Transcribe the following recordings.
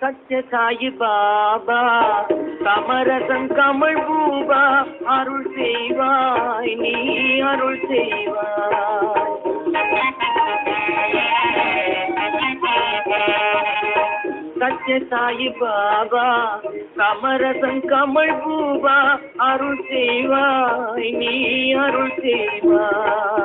சத்ய சாயி பாபா சமரசம் கமல் பூபா அருள் செய்வாய் நீ அருள் செய்வாய். சத்ய சாயி பாபா சமரசம் கமல் பூபா அருள் செய்வாய் நீ அருள் செய்வாய்.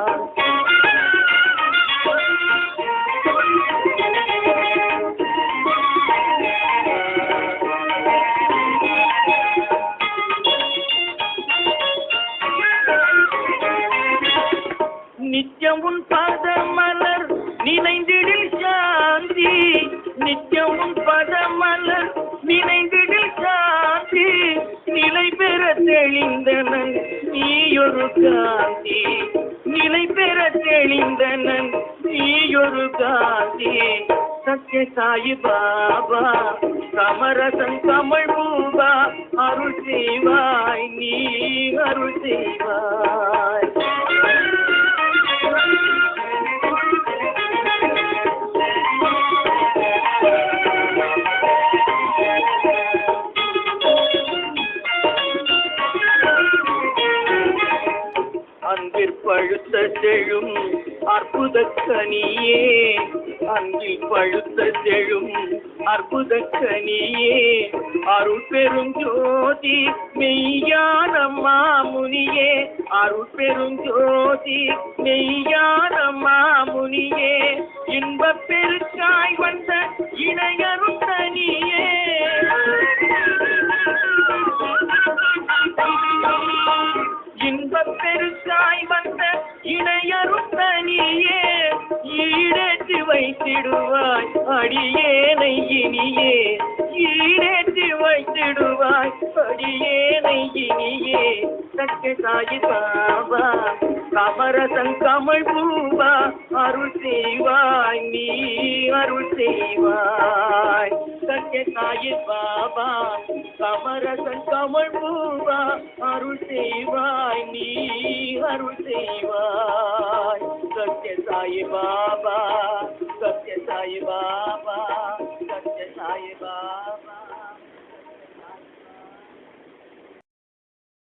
நித்யம் உன் பதமலர் நினைந்திடில் சாந்தி. நித்யம் உன் பதமலர் நினைந்திடில் சாந்தி. நிலை பெற தெளிந்தனன் நீயொரு காந்தி. நிலை பெற தெளிந்தனன் நீயொரு காந்தி. சத்ய சாயி பாபா சமரசன் தமிழ் பூபா அருள் செய்வாய் நீ அருள் செய்வாய். பழுத்த செழும் அற்புத கனியே அன்பில் பழுத்த செழும் அற்புத கனியே அருள் பெரும் ஜோதி மெய்யான மாமுனியே. அருள் பெரும் ஜோதி மெய்யான மா பெருசாய் வந்த இணையரும் தனியே ஈடேற்றி வைத்திடுவாய் அடியேனை இனியே. ஈடேற்றி வைத்திடுவாய். அடியேனை இனியே சத்ய சாயி பாபா கமரசன் கமல் பூபா அருள் செய்வாய். நீ அருள் செய்வாய். சத்ய சாயி பாபா கமரசன் கமல் பூபா அருள் செய்வாய். நீ அருள் செய்வாய். சத்ய சாயி பாபா சத்ய சாயி பாபா.